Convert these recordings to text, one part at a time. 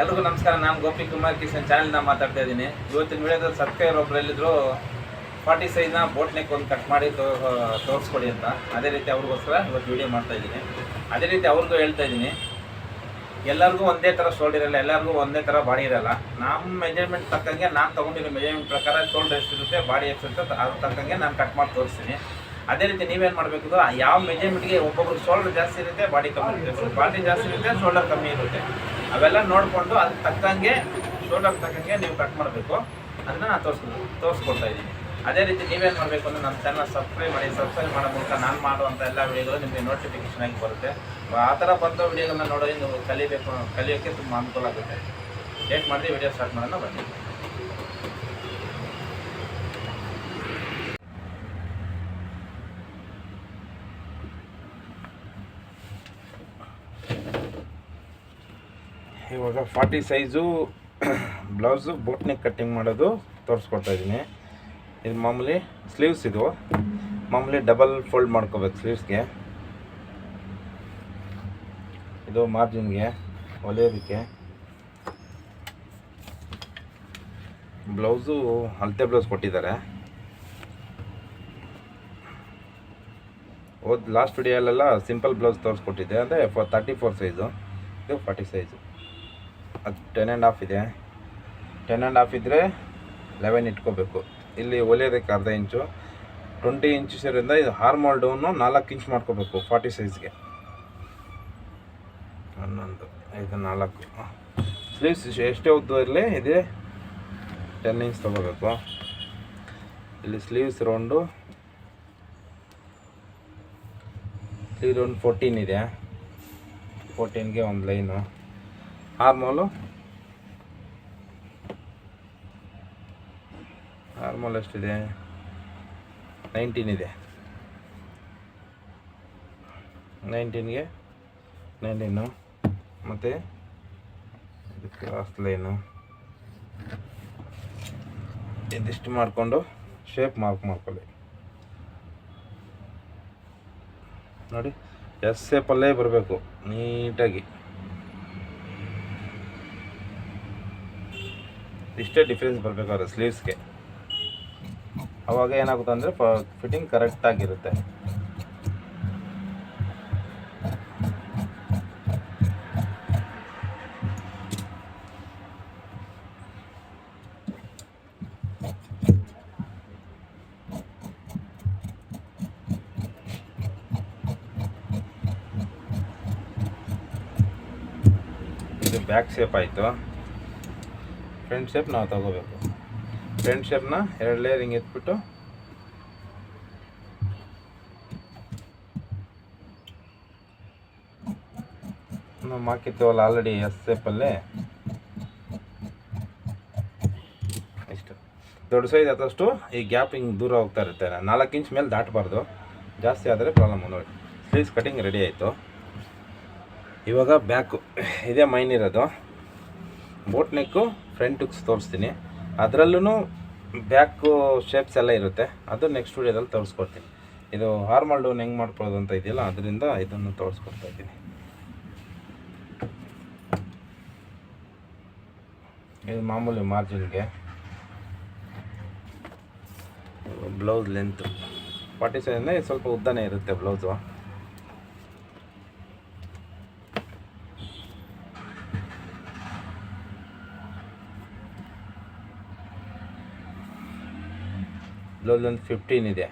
ಎಲ್ರಿಗೂ ನಮಸ್ಕಾರ. ನಾನು ಗೋಪಿ ಕುಮಾರ್ ಕಿಶನ್ ಚಾನೆಲ್ನ ಮಾತಾಡ್ತಾ ಇದ್ದೀನಿ. ಇವತ್ತಿನ ವಿಡಿಯೋದಲ್ಲಿ ಸಬ್ಸ್ಕ್ರೈಬರ್ ಒಬ್ರು ಹೇಳಿದ್ರು ಫಾರ್ಟಿ ಸೈಜ್ನ ಬೋಟ್ ನೆಕ್ ಒಂದು ಕಟ್ ಮಾಡಿ ತೋ ತೋರಿಸ್ಕೊಡಿ ಅಂತ. ಅದೇ ರೀತಿ ಅವ್ರಿಗೋಸ್ಕರ ಇವತ್ತು ವಿಡಿಯೋ ಮಾಡ್ತಾ ಇದ್ದೀನಿ. ಅದೇ ರೀತಿ ಅವ್ರಿಗೂ ಹೇಳ್ತಾ ಇದ್ದೀನಿ. ಎಲ್ಲರಿಗೂ ಒಂದೇ ಥರ ಶೋಲ್ಡರ್ ಇರಲ್ಲ, ಎಲ್ಲರಿಗೂ ಒಂದೇ ಥರ ಬಾಡಿ ಇರಲ್ಲ. ನಮ್ಮ ಮೆಜರ್ಮೆಂಟ್ ತಕ್ಕಂಗೆ ನಾನು ತೊಗೊಂಡಿರೋ ಮೆಜರ್ಮೆಂಟ್ ಪ್ರಕಾರ ಶೋಲ್ಡರ್ ಎಷ್ಟಿರುತ್ತೆ ಬಾಡಿ ಎಷ್ಟಿರುತ್ತೆ ಅದ್ರ ತಕ್ಕಂಗೆ ನಾನು ಕಟ್ ಮಾಡಿ ತೋರಿಸ್ತೀನಿ. ಅದೇ ರೀತಿ ನೀವೇನು ಮಾಡಬೇಕು ಯಾವ ಮೆಜರ್ಮೆಂಟ್ಗೆ ಒಬ್ಬೊಬ್ರು ಶೋಲ್ಡರ್ ಜಾಸ್ತಿ ಇರುತ್ತೆ ಬಾಡಿ ಕಮ್ಮಿ ಇರುತ್ತೆ. ಬಾಡಿ ಜಾಸ್ತಿ ಇರುತ್ತೆ ಶೋಲ್ಡರ್ ಕಮ್ಮಿ ಇರುತ್ತೆ. ಅವೆಲ್ಲ ನೋಡಿಕೊಂಡು ಅದಕ್ಕೆ ತಕ್ಕಂಗೆ ಶೋಲ್ಡರ್ ತಕ್ಕಂಗೆ ನೀವು ಕಟ್ ಮಾಡಬೇಕು. ಅದನ್ನ ನಾನು ತೋರಿಸ್, ತೋರಿಸ್ಕೊಡ್ತಾ ಇದ್ದೀನಿ. ಅದೇ ರೀತಿ ನೀವೇನು ಮಾಡಬೇಕು ಅಂದರೆ ನಮ್ಮ ಚಾನಲ್ ಸಬ್ಸ್ಕ್ರೈಬ್ ಮಾಡಿ ಸಬ್ಸ್ಕ್ರೈಬ್ ಮಾಡೋ ಮೂಲಕ ನಾನು ಮಾಡುವಂಥ ಎಲ್ಲ ವಿಡಿಯೋಗಳು ನಿಮಗೆ ನೋಟಿಫಿಕೇಶನ್ ಆಗಿ ಬರುತ್ತೆ. ಆ ಥರ ಬಂದ ವಿಡಿಯೋಗಳನ್ನ ನೋಡಿ ನೀವು ಕಲಿಬೇಕು ಕಲಿಯೋಕ್ಕೆ ತುಂಬ ಅನುಕೂಲ ಆಗುತ್ತೆ. ಲೇಟ್ ಮಾಡಿದ್ರೆ ವಿಡಿಯೋ ಸ್ಟಾರ್ಟ್ ಮಾಡೋಣ, ಬನ್ನಿ. ಇವಾಗ ಫಾರ್ಟಿ ಸೈಜು ಬ್ಲೌಸು ಬೋಟ್ನಿಗೆ ಕಟ್ಟಿಂಗ್ ಮಾಡೋದು ತೋರಿಸ್ಕೊಡ್ತಾ ಇದ್ದೀನಿ. ಇದು ಮಾಮೂಲಿ ಸ್ಲೀವ್ಸ್ ಇದು. ಮಾಮೂಲಿ ಡಬಲ್ ಫೋಲ್ಡ್ ಮಾಡ್ಕೋಬೇಕು ಸ್ಲೀವ್ಸ್ಗೆ. ಇದು ಮಾರ್ಜಿನ್ಗೆ ಹೊಲಿಯೋದಕ್ಕೆ ಬ್ಲೌಸು ಅಳತೆ ಬ್ಲೌಸ್ ಕೊಟ್ಟಿದ್ದಾರೆ. ಓದ್ ಲಾಸ್ಟ್ ವಿಡಿಯೋಲೆಲ್ಲ ಸಿಂಪಲ್ ಬ್ಲೌಸ್ ತೋರಿಸ್ಕೊಟ್ಟಿದ್ದೆ, ಅಂದರೆ ಫೋ ತರ್ಟಿ ಫೋರ್ ಸೈಜು ಇದು ಫಾರ್ಟಿ ಸೈಜು. ಅದು ಟೆನ್ ಆ್ಯಂಡ್ ಹಾಫ್ ಇದೆ. ಟೆನ್ ಆ್ಯಂಡ್ ಹಾಫ್ ಇದ್ದರೆ ಲೆವೆನ್ ಇಟ್ಕೋಬೇಕು. ಇಲ್ಲಿ ಒಲೆಯೋದಕ್ಕೆ ಅರ್ಧ ಇಂಚು ಟ್ವೆಂಟಿ ಇಂಚಸ್ರಿಂದ ಇದು ಹಾರ್ಮೋಲ್ ಡೌನು ನಾಲ್ಕು ಇಂಚ್ ಮಾಡ್ಕೋಬೇಕು ಫಾರ್ಟಿ ಸೈಜ್ಗೆ ಹನ್ನೊಂದು ಐದು ನಾಲ್ಕು. ಸ್ಲೀವ್ಸ್ ಎಷ್ಟೇ ಉದ್ದ ಇರಲಿ ಇದೆ ಟೆನ್ ಇಂಚ್ ತೊಗೋಬೇಕು. ಇಲ್ಲಿ sleeves round sleeve round fourteen ಇದೆ. ಫೋರ್ಟೀನ್ಗೆ ಒಂದು ಲೈನು ಹಾರ್ಮೋಲು ಹಾರ್ಮೋಲ್ ಎಷ್ಟಿದೆ ನೈನ್ಟೀನ್ ಇದೆ ನೈನ್ಟೀನ್ಗೆ ನೈನ್ಟೀನು ಮತ್ತು ಇದಕ್ಕೆ ಲಾಸ್ಟ್ ಲೈನು ಇದಿಷ್ಟು ಮಾಡಿಕೊಂಡು ಶೇಪ್ ಮಾರ್ಕ್ ಮಾಡ್ಕೊಳ್ಳಿ ನೋಡಿ ಎಸ್ ಶೇಪಲ್ಲೇ ಬರಬೇಕು ನೀಟಾಗಿ ಇಷ್ಟೇ ಡಿಫ್ರೆನ್ಸ್ ಬರಬೇಕಾದ್ರೆ ಸ್ಲೀವ್ಸ್ಗೆ ಅವಾಗ ಏನಾಗುತ್ತೆ ಅಂದರೆ ಫಿಟ್ಟಿಂಗ್ ಕರೆಕ್ಟಾಗಿರುತ್ತೆ ಇದು ಬ್ಯಾಕ್ ಶೇಪ್ ಆಯಿತು. ಫ್ರಂಟ್ ಶೇಪ್ ನಾವು ತಗೋಬೇಕು. ಫ್ರಂಟ್ ಶೇಪ್ನ ಎರಡು ಲೇಯರ್ ಹಿಂಗೆ ಎತ್ಬಿಟ್ಟು ನಾವು ಹಾಕಿರ್ತೀವಲ್ಲ ಆಲ್ರೆಡಿ ಎಸ್ ಶೇಪಲ್ಲೇ ಇಷ್ಟು. ದೊಡ್ಡ ಸೈಜ್ ಆದಷ್ಟು ಈ ಗ್ಯಾಪ್ ಹಿಂಗೆ ದೂರ ಹೋಗ್ತಾ ಇರುತ್ತೆ. ನಾಲ್ಕು ಇಂಚ್ ಮೇಲೆ ದಾಟಬಾರ್ದು. ಜಾಸ್ತಿ ಆದರೆ ಪ್ರಾಬ್ಲಮ್ ನೋಡಿ ಸ್ಲೀವ್ಸ್ ಕಟಿಂಗ್ ರೆಡಿ ಆಯಿತು. ಇವಾಗ ಬ್ಯಾಕು ಇದೇ ಮೈನ್ ಇರೋದು. ಬೋಟ್ ನೆಕ್ಕು ಫ್ರಂಟ್ ಹುಕ್ಸ್ ತೋರಿಸ್ತೀನಿ. ಅದರಲ್ಲೂ ಬ್ಯಾಕು ಶೇಪ್ಸ್ ಎಲ್ಲ ಇರುತ್ತೆ. ಅದು ನೆಕ್ಸ್ಟ್ ವೀಡಿಯೋದಲ್ಲಿ ತೋರಿಸ್ಕೊಡ್ತೀನಿ. ಇದು ಹಾರ್ಮಲ್ ಡೋನ್ ಹೆಂಗೆ ಮಾಡ್ಕೊಳ್ಳೋದು ಅಂತ ಇದೆಯಲ್ಲ, ಅದರಿಂದ ಇದನ್ನು ತೋರಿಸ್ಕೊಡ್ತಾ ಇದ್ದೀನಿ. ಇದು ಮಾಮೂಲಿ ಮಾರ್ಜಿನ್ಗೆ ಬ್ಲೌಸ್ ಲೆಂತ್ ಫಾರ್ಟಿ ಸೆವೆನ್ ಸ್ವಲ್ಪ ಉದ್ದನೇ ಇರುತ್ತೆ ಬ್ಲೌಸು ಒಂದು ಫಿಫ್ಟೀನ್ ಇದೆ.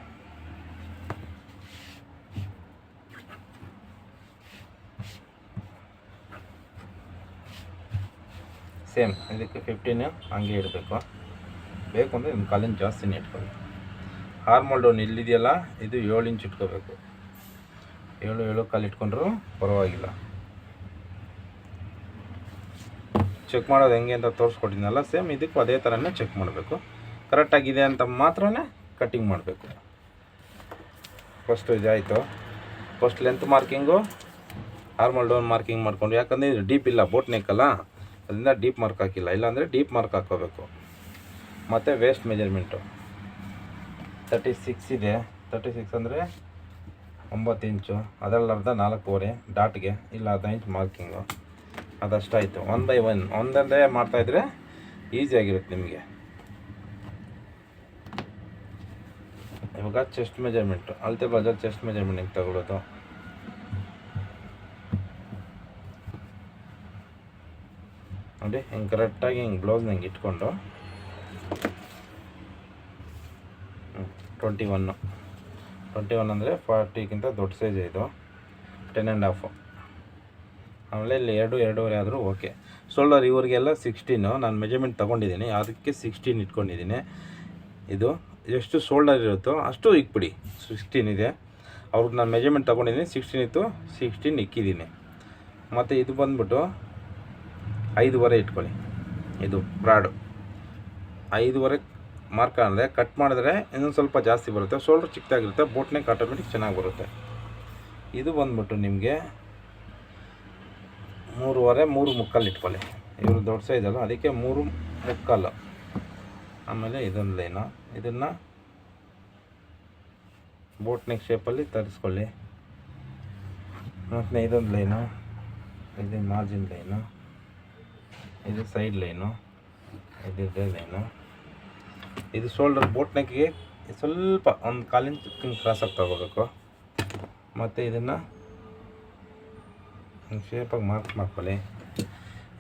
ಸೇಮ್ ಇದಕ್ಕೆ ಫಿಫ್ಟೀನು ಹಂಗೆ ಇಡಬೇಕು. ಬೇಕು ಅಂದರೆ ನಿಮ್ಮ ಕಾಲಿನ ಜಾಸ್ತಿನೇ ಇಟ್ಕೊಳ್ಳಿ ಹಾರ್ಮೋಲ್ ಡೌನ್ ಇಲ್ಲಿದೆಯಲ್ಲ, ಇದು ಏಳು ಇಂಚ್ ಇಟ್ಕೋಬೇಕು. ಏಳು ಏಳು ಕಾಲು ಇಟ್ಕೊಂಡ್ರು ಪರವಾಗಿಲ್ಲ. ಚೆಕ್ ಮಾಡೋದು ಹೆಂಗೆ ಅಂತ ತೋರಿಸ್ಕೊಟ್ಟಿದ್ನಲ್ಲ ಸೇಮ್ ಇದಕ್ಕೂ ಅದೇ ಥರನೇ ಚೆಕ್ ಮಾಡಬೇಕು. ಕರೆಕ್ಟಾಗಿದೆ ಅಂತ ಮಾತ್ರ ಕಟ್ಟಿಂಗ್ ಮಾಡಬೇಕು. ಫಸ್ಟು ಇದಾಯಿತು first length marking normal down marking ಮಾಡ್ಕೊಂಡು, ಯಾಕಂದರೆ ಇದು ಡೀಪ್ ಇಲ್ಲ ಬೋಟ್ ನೆಕ್ಕಲ್ಲ ಅದರಿಂದ ಡೀಪ್ ಮಾರ್ಕ್ ಹಾಕಿಲ್ಲ. ಇಲ್ಲಾಂದರೆ ಡೀಪ್ ಮಾರ್ಕ್ ಹಾಕೋಬೇಕು ಮತ್ತು ವೇಸ್ಟ್ ಮೆಜರ್ಮೆಂಟು ತರ್ಟಿ ಸಿಕ್ಸ್ ಇದೆ. ತರ್ಟಿ ಸಿಕ್ಸ್ ಅಂದರೆ ಒಂಬತ್ತು ಇಂಚು. ಅದರಲ್ಲಿ ಅರ್ಧ ನಾಲ್ಕೂವರೆ ಡಾಟ್ಗೆ ಇಲ್ಲ, ಅರ್ಧ ಇಂಚ್ ಮಾರ್ಕಿಂಗು ಅದಷ್ಟಾಯಿತು. ಒನ್ ಬೈ ಒನ್ ಒಂದೊಂದೇ ಮಾಡ್ತಾಯಿದ್ರೆ ಈಸಿಯಾಗಿರುತ್ತೆ ನಿಮಗೆ. ಇವಾಗ ಚೆಸ್ಟ್ ಮೆಜರ್ಮೆಂಟು ಅಳತೆ ಬಜಾರ್ ಚೆಸ್ಟ್ ಮೆಜರ್ಮೆಂಟ್ ಹೆಂಗೆ ತಗೊಳ್ಳೋದು ನೋಡಿ, ಹಿಂಗೆ ಕರೆಕ್ಟಾಗಿ ಹಿಂಗೆ ಬ್ಲೌಸ್ ಹಿಂಗೆ ಇಟ್ಕೊಂಡು. ಟ್ವೆಂಟಿ ಒನ್ನು ಟ್ವೆಂಟಿ ಒನ್ ಅಂದರೆ ಫಾರ್ಟಿಗಿಂತ ದೊಡ್ಡ ಸೈಜ್ ಇದು. ಟೆನ್ ಆ್ಯಂಡ್ ಹಾಫು ಆಮೇಲೆ ಇಲ್ಲಿ ಎರಡು, ಎರಡೂವರೆ ಆದರೂ ಓಕೆ ಶೋಲ್ಡರ್ ಇವರಿಗೆಲ್ಲ ಸಿಕ್ಸ್ಟೀನು ನಾನು ಮೆಜರ್ಮೆಂಟ್ ತೊಗೊಂಡಿದ್ದೀನಿ. ಅದಕ್ಕೆ ಸಿಕ್ಸ್ಟೀನ್ ಇಟ್ಕೊಂಡಿದ್ದೀನಿ. ಇದು ಎಷ್ಟು ಶೋಲ್ಡರ್ ಇರುತ್ತೋ ಅಷ್ಟು ಇಕ್ಬಿಡಿ ಸಿಕ್ಸ್ಟೀನ್ ಇದೆ. ಅವ್ರಿಗೆ ನಾನು ಮೆಜರ್ಮೆಂಟ್ ತೊಗೊಂಡಿದ್ದೀನಿ. ಸಿಕ್ಸ್ಟೀನ್ ಇತ್ತು. ಸಿಕ್ಸ್ಟೀನ್ ಇಕ್ಕಿದ್ದೀನಿ. ಮತ್ತು ಇದು ಬಂದ್ಬಿಟ್ಟು ಐದುವರೆ ಇಟ್ಕೊಳ್ಳಿ. ಇದು ಬ್ರಾಡು ಐದುವರೆ ಮಾರ್ಕ್ ಅಂದರೆ ಕಟ್ ಮಾಡಿದ್ರೆ ಇನ್ನೊಂದು ಸ್ವಲ್ಪ ಜಾಸ್ತಿ ಬರುತ್ತೆ. ಶೋಲ್ಡ್ರ್ ಚಿಕ್ಕದಾಗಿರುತ್ತೆ. ಬೋಟ್ನೆಕ್ ಆಟೋಮೆಟಿಕ್ ಚೆನ್ನಾಗಿ ಬರುತ್ತೆ. ಇದು ಬಂದ್ಬಿಟ್ಟು ನಿಮಗೆ ಮೂರುವರೆ ಮೂರು ಮುಕ್ಕಾಲು ಇಟ್ಕೊಳ್ಳಿ. ಇವರು ದೊಡ್ಡ ಸೈಜಲ್ಲ ಅದಕ್ಕೆ ಮೂರು ಮುಕ್ಕಾಲು. ಆಮೇಲೆ ಇದೊಂದು ಲೈನು. ಇದನ್ನು ಬೋಟ್ ನೆಕ್ ಶೇಪಲ್ಲಿ ತರಿಸ್ಕೊಳ್ಳಿ. ಮತ್ತು ಇದೊಂದು ಲೈನು. ಇದು ಮಾರ್ಜಿನ್ ಲೈನು. ಇದು ಸೈಡ್ ಲೈನು. ಇದೇ ಲೈನು. ಇದು ಶೋಲ್ಡರ್ ಬೋಟ್ ನೆಕ್ಗೆ ಸ್ವಲ್ಪ ಒಂದು ಕಾಲಿನ ಕ್ರಾಸಾಗಿ ತಗೋಬೇಕು. ಮತ್ತು ಇದನ್ನು ಶೇಪಾಗಿ ಮಾರ್ಕ್ ಮಾಡ್ಕೊಳ್ಳಿ.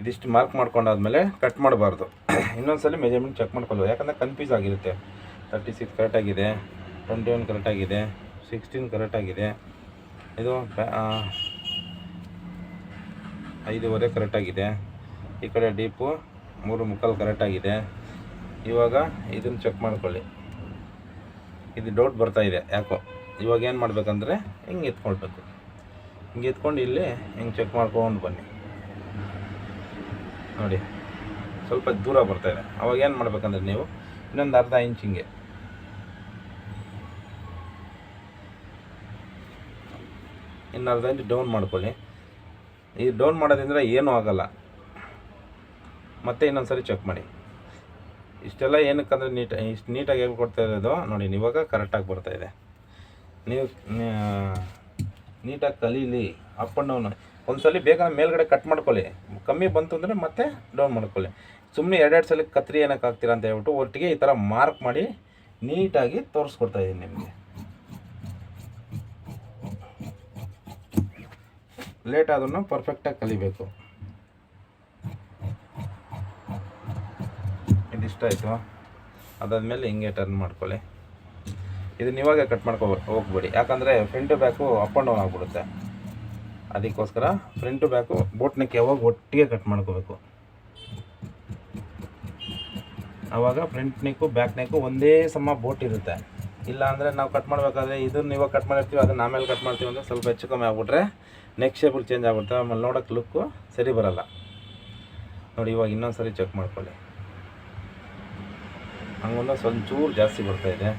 ಇದಿಷ್ಟು ಮಾರ್ಕ್ ಮಾಡ್ಕೊಂಡಾದ್ಮೇಲೆ ಕಟ್ ಮಾಡಬಾರ್ದು. ಇನ್ನೊಂದ್ಸಲ ಮೆಜರ್ಮೆಂಟ್ ಚೆಕ್ ಮಾಡ್ಕೊಳ್ಳಿ ಯಾಕಂದರೆ ಕನ್ಫ್ಯೂಸ್ ಆಗಿರುತ್ತೆ. ತರ್ಟಿ ಸಿಕ್ಸ್ ಕರೆಕ್ಟಾಗಿದೆ ಟ್ವೆಂಟಿ ಒನ್ ಕರೆಕ್ಟಾಗಿದೆ ಸಿಕ್ಸ್ಟೀನ್ ಕರೆಕ್ಟಾಗಿದೆ ಇದು ಐದೂವರೆ ಕರೆಕ್ಟಾಗಿದೆ ಈ ಕಡೆ ಡೀಪು ಮೂರು ಮುಕ್ಕಾಲು ಕರೆಕ್ಟಾಗಿದೆ ಇವಾಗ ಇದನ್ನು ಚೆಕ್ ಮಾಡ್ಕೊಳ್ಳಿ. ಇದು ಡೌಟ್ ಬರ್ತಾ ಇದೆ, ಯಾಕೋ. ಇವಾಗ ಏನು ಮಾಡಬೇಕಂದ್ರೆ, ಹಿಂಗೆ ಎತ್ಕೊಳ್ಬೇಕು. ಹಿಂಗೆ ಎತ್ಕೊಂಡು ಇಲ್ಲಿ ಹಿಂಗೆ ಚೆಕ್ ಮಾಡ್ಕೊಂಡು ಬನ್ನಿ. ನೋಡಿ. ಸ್ವಲ್ಪ ದೂರ ಬರ್ತಾ ಇದೆ. ಅವಾಗ ಏನು ಮಾಡ್ಬೇಕಂದ್ರೆ ನೀವು ಇನ್ನೊಂದು ಅರ್ಧ ಇಂಚ್ ಹಿಂಗೆ. ಇನ್ನು ಅರ್ಧ ಇಂಚ್ ಡೌನ್ ಮಾಡ್ಕೊಳ್ಳಿ. ಈ ಡೌನ್ ಮಾಡೋದ್ರಿಂದ ಏನೂ ಆಗೋಲ್ಲ. ಮತ್ತೆ ಇನ್ನೊಂದು ಸರಿ ಚೆಕ್ ಮಾಡಿ. ಇಷ್ಟೆಲ್ಲ ಏನಕ್ಕಂದ್ರೆ ನೀಟ್, ಇಷ್ಟು ನೀಟಾಗಿ ಹೇಳ್ಕೊಡ್ತಾ ಇರೋದು ನೋಡಿ, ಇವಾಗ ಕರೆಕ್ಟಾಗಿ ಬರ್ತಾ ಇದೆ. ನೀವು ನೀಟಾಗಿ ಕಲೀಲಿ ಅಪ್ ಆ್ಯಂಡ್ ಡೌನ್ ಒಂದ್ಸಲಿ ಬೇಗ ಮೇಲ್ಗಡೆ ಕಟ್ ಮಾಡ್ಕೊಳ್ಳಿ. ಕಮ್ಮಿ ಬಂತು ಅಂದರೆ ಮತ್ತೆ ಡೌನ್ ಮಾಡ್ಕೊಳ್ಳಿ. ಸುಮ್ಮನೆ ಎರಡೆರಡು ಸಲ ಕತ್ರಿ ಏನಕ್ಕೆ ಹಾಕ್ತೀರಾ ಅಂತ ಹೇಳ್ಬಿಟ್ಟು ಒಟ್ಟಿಗೆ ಈ ಥರ ಮಾರ್ಕ್ ಮಾಡಿ ನೀಟಾಗಿ ತೋರಿಸ್ಕೊಡ್ತಾ ಇದ್ದೀನಿ ನಿಮಗೆ. ಲೇಟ್ ಆದ್ರೂ ಪರ್ಫೆಕ್ಟಾಗಿ ಕಲಿಬೇಕು. ಇದಿಷ್ಟ ಆಯಿತು? ಅದಾದಮೇಲೆ ಹಿಂಗೆ ಟರ್ನ್ ಮಾಡ್ಕೊಳ್ಳಿ. ಇದನ್ನ ಇವಾಗ ಕಟ್ ಮಾಡ್ಕೊ ಹೋಗ್ಬೇಡಿ. ಯಾಕಂದರೆ front back up and down ಆಗಿಬಿಡುತ್ತೆ. ಅದಕ್ಕೋಸ್ಕರ ಫ್ರಂಟು ಬ್ಯಾಕು ಬೋಟ್ನಕ್ಕೆ ನೆಕ್ ಯಾವಾಗ ಒಟ್ಟಿಗೆ ಕಟ್ ಮಾಡ್ಕೋಬೇಕು? ಆವಾಗ ಫ್ರಂಟ್ ನೆಕ್ಕು ಬ್ಯಾಕ್ ನೆಕ್ಕು ಒಂದೇ ಸಮ ಬೋಟ್ ಇರುತ್ತೆ. ಇಲ್ಲ ಅಂದರೆ ನಾವು ಕಟ್ ಮಾಡಬೇಕಾದ್ರೆ ಇದನ್ನ ಇವಾಗ ಕಟ್ ಮಾಡಿರ್ತೀವಿ, ಅದನ್ನ ಆಮೇಲೆ ಕಟ್ ಮಾಡ್ತೀವಿ ಅಂದರೆ ಸ್ವಲ್ಪ ಹೆಚ್ಚು ಕಮ್ಮಿ ಆಗ್ಬಿಟ್ರೆ ನೆಕ್ ಶೇಪಲ್ಲಿ ಚೇಂಜ್ ಆಗುತ್ತೆ ಆಮೇಲೆ ನೋಡೋಕ್ಕೆ ಲುಕ್ಕು ಸರಿ ಬರಲ್ಲ. ನೋಡಿ, ಇವಾಗ ಇನ್ನೊಂದು ಸರಿ ಚೆಕ್ ಮಾಡ್ಕೊಳ್ಳಿ. ಹಂಗೊಂದು ಸ್ವಲ್ಪ ಚೂರು ಜಾಸ್ತಿ ಬರ್ತಾ ಇದೆ.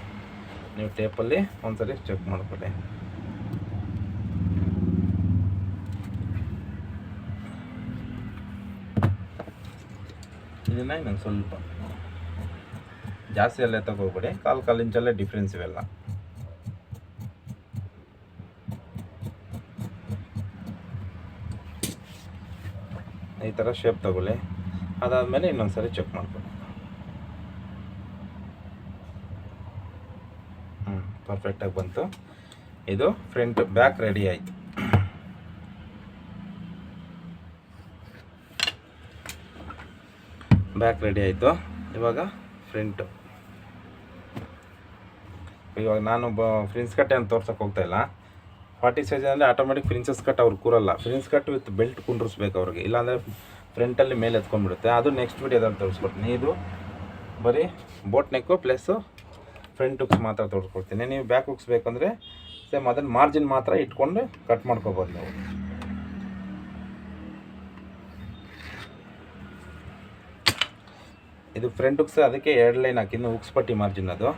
ನೀವು ಟೇಪಲ್ಲಿ ಒಂದ್ಸರಿ ಚೆಕ್ ಮಾಡ್ಕೊಳ್ಳಿ. ಇದನ್ನ ಇನ್ನೊಂದು ಸ್ವಲ್ಪ. ಜಾಸ್ತಿ ಅಲ್ಲೇ ತಗೋಬೇಡಿ ಕಾಲು ಕಾಲು ಇಂಚಲ್ಲೇ ಡಿಫ್ರೆನ್ಸ್ ಇವೆಲ್ಲ. ಈ ಥರ ಶೇಪ್ ತಗೊಳ್ಳಿ. ಅದಾದಮೇಲೆ ಇನ್ನೊಂದ್ಸರಿ ಚೆಕ್ ಮಾಡ್ಕೊಳ್ಳಿ. ಹ್ಞೂ ಪರ್ಫೆಕ್ಟಾಗಿ ಬಂತು. ಇದು ಫ್ರಂಟ್ ಬ್ಯಾಕ್ ರೆಡಿ ಆಯಿತು. ಬ್ಯಾಕ್ ರೆಡಿ ಆಯಿತು. ಇವಾಗ ಫ್ರಂಟು ಇವಾಗ ನಾನು ಬ ಫ್ರಿನ್ಸ್ ಕಟ್ ಅಂತ ತೋರ್ಸೋಕೆ ಹೋಗ್ತಾ ಇಲ್ಲ. ಫಾರ್ಟಿ ಸೈಜ್ ಅಂದರೆ ಆಟೋಮೆಟಿಕ್ ಫ್ರಿನ್ಸಸ್ ಕಟ್ ಅವ್ರು ಕೂರಲ್ಲ. ಫ್ರಿನ್ಸ್ ಕಟ್ ವಿತ್ ಬೆಲ್ಟ್ ಕುಂಡ್ರಿಸ್ಬೇಕು ಅವ್ರಿಗೆ. ಇಲ್ಲಾಂದರೆ ಫ್ರಂಟಲ್ಲಿ ಮೇಲೆ ಎತ್ಕೊಂಡ್ಬಿಡುತ್ತೆ. ಅದು ನೆಕ್ಸ್ಟ್ ವೀಡಿಯೋದಲ್ಲಿ ತೋರಿಸ್ಕೊಡ್ತೀನಿ. ಇದು ಬರೀ boat neck plus front hooks ಮಾತ್ರ ತೋರಿಸ್ಕೊಡ್ತೀನಿ. ನೀವು ಬ್ಯಾಕ್ ಹುಕ್ಸ್ ಬೇಕಂದರೆ ಸೇಮ್ ಅದನ್ನು ಮಾರ್ಜಿನ್ ಮಾತ್ರ ಇಟ್ಕೊಂಡು ಕಟ್ ಮಾಡ್ಕೋಬೋದು ನಾವು. ಇದು ಫ್ರಂಟ್ ಹುಕ್ಸ್ ಅದಕ್ಕೆ ಎರಡು ಲೈನ್ ಹಾಕಿ. ಇನ್ನು ಹುಕ್ಸ್ ಪಟ್ಟಿ ಮಾರ್ಜಿನ್ ಅದು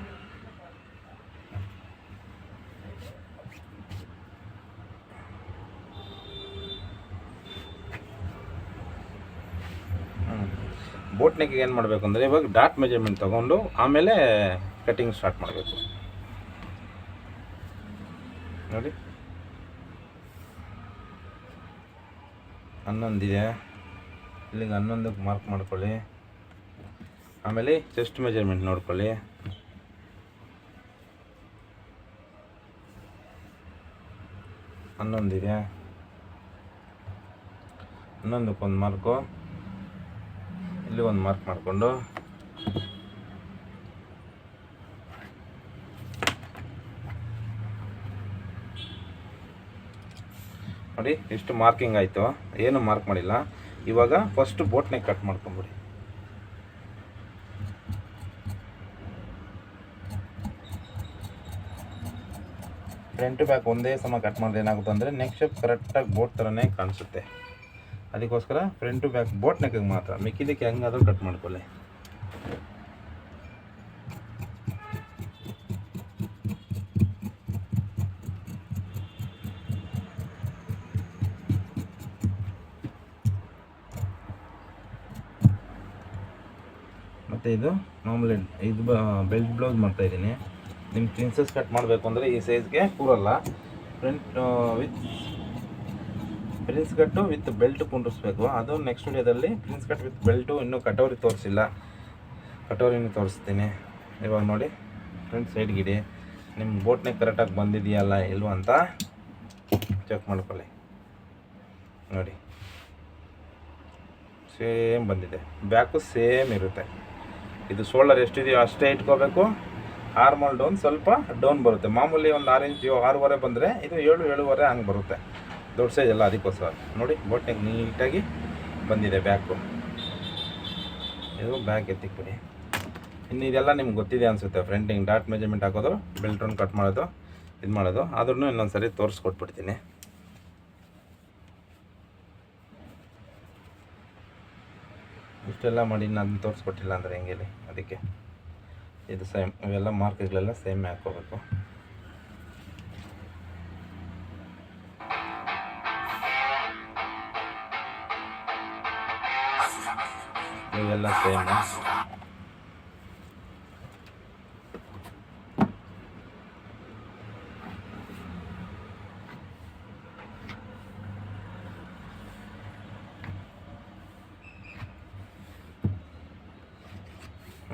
ಬೋಟ್ ನೆಕ್ಗೆ ಏನು ಮಾಡಬೇಕು ಅಂದರೆ ಇವಾಗ ಡಾಟ್ ಮೆಜರ್ಮೆಂಟ್ ತೊಗೊಂಡು ಆಮೇಲೆ ಕಟಿಂಗ್ ಸ್ಟಾರ್ಟ್ ಮಾಡಬೇಕು. ನೋಡಿ. ಹನ್ನೊಂದಿದೆ. ಇಲ್ಲಿಗೆ ಹನ್ನೊಂದಕ್ಕೆ ಮಾರ್ಕ್ ಮಾಡ್ಕೊಳ್ಳಿ. ಆಮೇಲೆ ಚೆಸ್ಟ್ ಮೆಜರ್ಮೆಂಟ್ ನೋಡ್ಕೊಳ್ಳಿ. ಹನ್ನೊಂದಿದೆ. ಹನ್ನೊಂದಕ್ಕೆ ಒಂದು ಮಾರ್ಕು ಇಲ್ಲಿ ಒಂದು ಮಾರ್ಕ್ ಮಾಡಿಕೊಂಡು. ನೋಡಿ, ಇಷ್ಟು ಮಾರ್ಕಿಂಗ್ ಆಯಿತು. ಏನು ಮಾರ್ಕ್ ಮಾಡಿಲ್ಲ. ಇವಾಗ ಫಸ್ಟ್ ಬೋಟ್ನೆ ಕಟ್ ಮಾಡ್ಕೊಂಬಿಡಿ. ಫ್ರಂಟ್ ಬ್ಯಾಕ್ ಒಂದೇ ಸಮ ಕಟ್ ಮಾಡಿದ್ರೆ ಏನಾಗುತ್ತೆ ಅಂದರೆ ನೆಕ್ಸ್ಟ್ ಕರೆಕ್ಟಾಗಿ ಬೋಟ್ ಥರನೇ ಕಾಣಿಸುತ್ತೆ. ಅದಕ್ಕೋಸ್ಕರ ಫ್ರಂಟ್ ಬ್ಯಾಕ್ ಬೋಟ್ ನೆಕ್ಗೆ ಮಾತ್ರ. ಮಿಕ್ಕಿದಕ್ಕೆ ಹೆಂಗಾದ್ರೂ ಕಟ್ ಮಾಡ್ಕೊಳ್ಳಿ. ಮತ್ತು ಇದು ಮಾಮೂಲಿ ಇದು ಬೆಲ್ಟ್ ಬ್ಲೌಸ್ ಮಾಡ್ತಾ ಇದ್ದೀನಿ. ನಿಮ್ಮ ಪ್ರಿನ್ಸಸ್ ಕಟ್ ಮಾಡಬೇಕು ಅಂದರೆ ಈ ಸೈಜ್ಗೆ ಕೂರಲ್ಲ. Front with prince cut with belt ಕುಂಡಿಸ್ಬೇಕು ಅದು ನೆಕ್ಸ್ಟ್ ವಿಡಿಯೋದಲ್ಲಿ ಪ್ರಿನ್ಸ್ ಕಟ್ ವಿತ್ ಬೆಲ್ಟು ಇನ್ನೂ ಕಟೋರಿ ತೋರಿಸಿಲ್ಲ. ಕಟೋರಿನೂ ತೋರಿಸ್ತೀನಿ. ಇವಾಗ ನೋಡಿ ಫ್ರಂಟ್ ಸೈಡ್ಗಿಡಿ ನಿಮ್ಮ ಬೋಟ್ನೇ ಕರೆಕ್ಟಾಗಿ ಬಂದಿದೆಯಲ್ಲ, ಇಲ್ವ ಅಂತ ಚೆಕ್ ಮಾಡ್ಕೊಳ್ಳಿ. ನೋಡಿ. ಸೇಮ್ ಬಂದಿದೆ. ಬ್ಯಾಕು ಸೇಮ್ ಇರುತ್ತೆ. ಇದು ಶೋಲ್ಡರ್ ಎಷ್ಟಿದೆಯೋ ಅಷ್ಟೇ ಇಟ್ಕೋಬೇಕು. ಆರ್ಮಲ್ ಡೌನ್ ಸ್ವಲ್ಪ ಡೌನ್ ಬರುತ್ತೆ. ಮಾಮೂಲಿ ಒಂದು ಆರು ಇಂಚು ಆರೂವರೆ ಬಂದರೆ ಇದು ಏಳು, ಏಳುವರೆ ಹಂಗೆ ಬರುತ್ತೆ. ದೊಡ್ಡ ಸೈಜ್ ಎಲ್ಲ ಅದಕ್ಕೋಸ್ಕರ ನೋಡಿ ಬೋಟ್ನಾಗ ನೀಟಾಗಿ ಬಂದಿದೆ ಬ್ಯಾಕು ಇದು ಬ್ಯಾಕ್ ಎತ್ತಿಕ್ಬಿಡಿ. ಇನ್ನು ಇದೆಲ್ಲ ನಿಮ್ಗೆ ಗೊತ್ತಿದೆ ಅನಿಸುತ್ತೆ. ಫ್ರಂಟಿಂಗ್ ಡಾಟ್ ಮೆಜರ್ಮೆಂಟ್ ಹಾಕೋದು ಬೆಲ್ಟ್ ರೌಂಡ್ ಕಟ್ ಮಾಡೋದು, ಇದು ಮಾಡೋದು. ಆದ್ರೂ ಇನ್ನೊಂದು ಸರಿ ತೋರಿಸ್ಕೊಟ್ಬಿಡ್ತೀನಿ. ಇಷ್ಟೆಲ್ಲ ಮಾಡಿ ನಾನು ತೋರಿಸ್ಕೊಟ್ಟಿಲ್ಲ ಅಂದರೆ ಹೆಂಗೆ ಅದಕ್ಕೆ. ಇದು ಸೇಮ್ ಇವೆಲ್ಲ ಮಾರ್ಕ್ಗಳೆಲ್ಲ ಸೇಮ್ ಹಾಕ್ಕೋಬೇಕು. ಇವೆಲ್ಲ ಸೇಮ್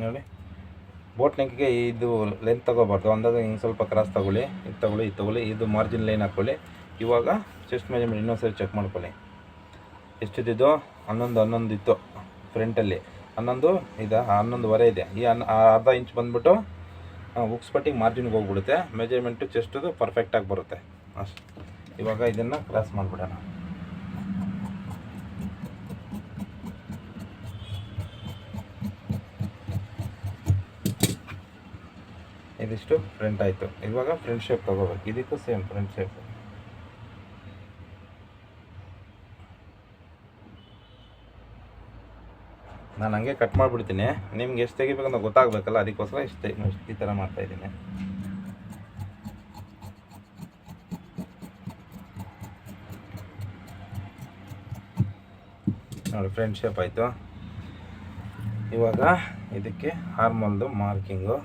ನೋಡಿ. ಬೋಟ್ ನೆಕ್ಗೆ ಇದು ಲೆಂತ್ ತಗೋಬಾರ್ದು. ಅಂದಾಗ ಹಿಂಗೆ ಸ್ವಲ್ಪ ಕ್ರಾಸ್ ತಗೊಳ್ಳಿ, ಇದು ತಗೊಳ್ಳಿ ಇದು ತಗೊಳ್ಳಿ, ಇದು ಮಾರ್ಜಿನ್ ಲೈನ್ ಹಾಕ್ಕೊಳ್ಳಿ ಇವಾಗ ಚೆಸ್ಟ್ ಮೆಜರ್ಮೆಂಟ್ ಇನ್ನೊಂದ್ಸರಿ ಚೆಕ್ ಮಾಡ್ಕೊಳ್ಳಿ. ಎಷ್ಟಿದ್ದು ಹನ್ನೊಂದು ಹನ್ನೊಂದು ಇತ್ತು ಫ್ರಂಟಲ್ಲಿ ಹನ್ನೊಂದು, ಇದೆ, ಹನ್ನೊಂದುವರೆ ಇದೆ. ಈ ಅನ್ ಅರ್ಧ ಇಂಚ್ ಬಂದ್ಬಿಟ್ಟು ಉಕ್ಸ್ ಪಟ್ಟಿಗೆ ಮಾರ್ಜಿನ್ಗೆ ಹೋಗ್ಬಿಡುತ್ತೆ. ಮೆಜರ್ಮೆಂಟು ಚೆಸ್ಟದು ಪರ್ಫೆಕ್ಟಾಗಿ ಬರುತ್ತೆ. ಅಷ್ಟು. ಇವಾಗ ಇದನ್ನು ಕ್ರಾಸ್ ಮಾಡಿಬಿಡೋಣ. ಇದಿಷ್ಟು ಫ್ರಂಟ್ ಆಯಿತು. ಇವಾಗ ಫ್ರಂಟ್ ಶೇಪ್ ತೊಗೋಬೇಕು. ಇದಕ್ಕೂ ಸೇಮ್ ಫ್ರಂಟ್ ಶೇಪ್ ನಾನು ಹಂಗೆ ಕಟ್ ಮಾಡಿಬಿಡ್ತೀನಿ. ನಿಮ್ಗೆ ಎಷ್ಟು ತೆಗಿಬೇಕಂತ ಗೊತ್ತಾಗಬೇಕಲ್ಲ, ಅದಕ್ಕೋಸ್ಕರ ಇಷ್ಟು ಇಷ್ಟು ಈ ಥರ ಮಾಡ್ತಾಯಿದ್ದೀನಿ ನೋಡಿ ಫ್ರೆಂಡ್ಶಿಪ್ ಶೇಪ್ ಆಯಿತು. ಇವಾಗ ಇದಕ್ಕೆ ಹಾರ್ಮಲ್ದು ಮಾರ್ಕಿಂಗು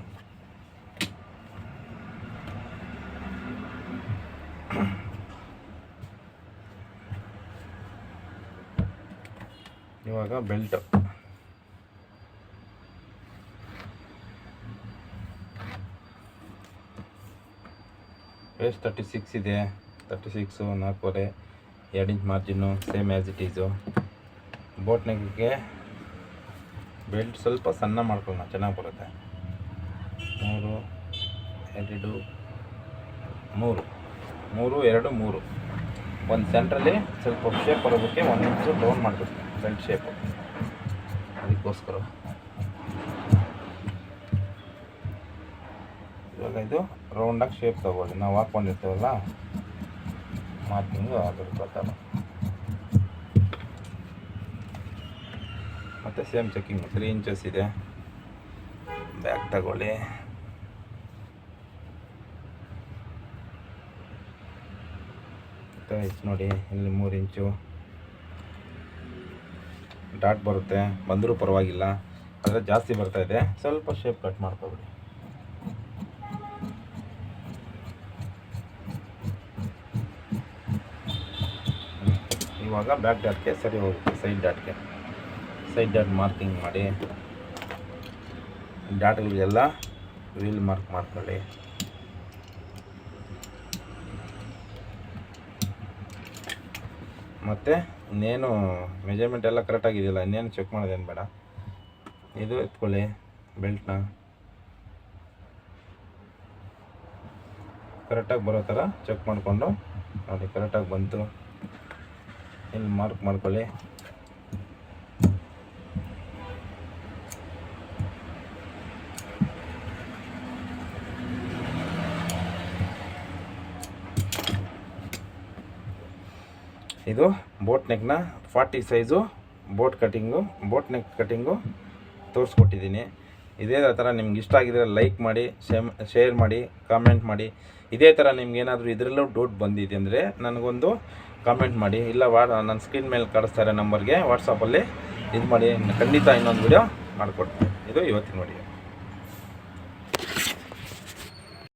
ಇವಾಗ ಬೆಲ್ಟ್ ವೇಸ್ಟ್ ತರ್ಟಿ ಸಿಕ್ಸ್ ಇದೆ. ತರ್ಟಿ ಸಿಕ್ಸು ನಾಲ್ಕೂವರೆ, ಎರಡು inch margin same as it is boat ನೆಕ್ಗೆ belt ಸ್ವಲ್ಪ ಸಣ್ಣ ಮಾಡ್ಕೊಳ್ಳೋಣ, ಚೆನ್ನಾಗಿ ಬರುತ್ತೆ. ಮೂರು, ಎರಡು, ಮೂರು. ಮೂರು, ಎರಡು, ಮೂರು. ಒಂದು ಸೆಂಟ್ರಲ್ಲಿ ಸ್ವಲ್ಪ ಶೇಪ್ ಬರೋದಕ್ಕೆ ಒಂದು ಇಂಚು ಡೌನ್ ಮಾಡಬೇಕು ಬೆಲ್ಟ್ ಶೇಪು ಅದಕ್ಕೋಸ್ಕರ. ಇದು ರೌಂಡಾಗಿ ಶೇಪ್ ತಗೊಳ್ಳಿ. ನಾವು ಹಾಕ್ಕೊಂಡಿರ್ತೇವಲ್ಲ ಮಾರ್ಕಿಂಗು ಅದ್ರ ಪ್ರಕಾರ. ಮತ್ತು ಸೇಮ್ ಚೆಕ್ಕಿಂಗ್ ತ್ರೀ ಇಂಚಸ್ ಇದೆ. ಬ್ಯಾಗ್ ತಗೊಳ್ಳಿ. ಆಯ್ತು ನೋಡಿ, ಇಲ್ಲಿ ಮೂರು ಇಂಚು ಡಾಟ್ ಬರುತ್ತೆ. ಬಂದರೂ ಪರವಾಗಿಲ್ಲ. ಆದರೆ ಜಾಸ್ತಿ ಬರ್ತಾ ಇದೆ. ಸ್ವಲ್ಪ ಶೇಪ್ ಕಟ್ ಮಾಡ್ಕೊಬಿಡಿ. ಇವಾಗ ಬ್ಯಾಕ್ ಡಾಟ್ಗೆ ಸರಿ ಹೋಗುತ್ತೆ ಸೈಡ್ ಡಾಟ್ಗೆ ಸೈಡ್ ಡಾಟ್ ಮಾರ್ಕಿಂಗ್ ಮಾಡಿ. ಡಾಟ್ಗಳಿಗೆಲ್ಲ ವೀಲ್ ಮಾರ್ಕ್ ಮಾಡ್ಕೊಳ್ಳಿ. ಮತ್ತು ಇನ್ನೇನು ಮೆಜರ್ಮೆಂಟ್ ಎಲ್ಲ ಕರೆಕ್ಟಾಗಿದೆಯಲ್ಲ ಇನ್ನೇನು ಚೆಕ್ ಮಾಡೋದೇನು ಬೇಡ. ಇದು ಎತ್ಕೊಳ್ಳಿ ಬೆಲ್ಟ್ನ ಕರೆಕ್ಟಾಗಿ ಬರೋ ಥರ ಚೆಕ್ ಮಾಡಿಕೊಂಡು ನೋಡಿ ಕರೆಕ್ಟಾಗಿ ಬಂತು. ಇಲ್ಲಿ ಮಾರ್ಕ್ ಮಾಡ್ಕೊಳ್ಳಿ. ಇದು boat ನೆಕ್ನ forty size boat cutting boat neck cutting ತೋರಿಸ್ಕೊಟ್ಟಿದ್ದೀನಿ. ಇದೇ ಥರ ನಿಮ್ಗೆ ಇಷ್ಟ ಆಗಿದ್ರೆ ಲೈಕ್ ಮಾಡಿ ಶೇಮ್ ಶೇರ್ ಮಾಡಿ ಕಾಮೆಂಟ್ ಮಾಡಿ. ಇದೇ ಥರ ನಿಮ್ಗೆ ಏನಾದರೂ ಇದರಲ್ಲೂ ಡೌಟ್ ಬಂದಿದೆ ಅಂದರೆ ನನಗೊಂದು ಕಾಮೆಂಟ್ ಮಾಡಿ. ಇಲ್ಲ, ವಾ, ನನ್ನ ಸ್ಕ್ರೀನ್ ಮೇಲೆ ಕಳಿಸ್ತಾರೆ ನಂಬರ್ಗೆ ವಾಟ್ಸಪ್ಪಲ್ಲಿ ಇದು ಮಾಡಿ. ಖಂಡಿತ ಇನ್ನೊಂದು ವಿಡಿಯೋ ಮಾಡಿಕೊಡ್ತೀನಿ. ಇದು ಇವತ್ತಿನ ವಿಡಿಯೋ